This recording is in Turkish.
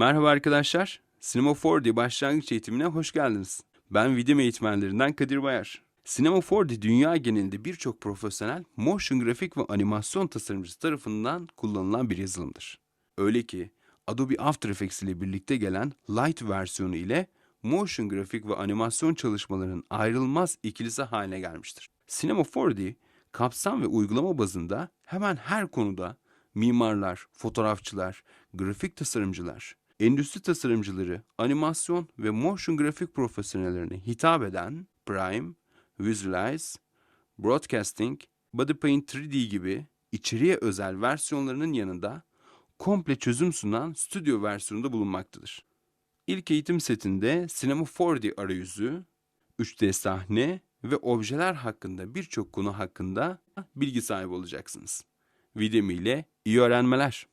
Merhaba arkadaşlar. Cinema 4D başlangıç eğitimine hoş geldiniz. Ben video eğitmenlerinden Kadir Bayar. Cinema 4D dünya genelinde birçok profesyonel motion grafik ve animasyon tasarımcısı tarafından kullanılan bir yazılımdır. Öyle ki Adobe After Effects ile birlikte gelen Light versiyonu ile motion grafik ve animasyon çalışmalarının ayrılmaz ikilisi haline gelmiştir. Cinema 4D kapsam ve uygulama bazında hemen her konuda mimarlar, fotoğrafçılar, grafik tasarımcılar, endüstri tasarımcıları, animasyon ve motion grafik profesyonellerine hitap eden Prime, Visualize, Broadcasting, BodyPaint 3D gibi içeriye özel versiyonlarının yanında komple çözüm sunan stüdyo versiyonunda bulunmaktadır. İlk eğitim setinde Cinema 4D arayüzü, 3D sahne ve objeler hakkında birçok konu hakkında bilgi sahibi olacaksınız. Videmi ile iyi öğrenmeler.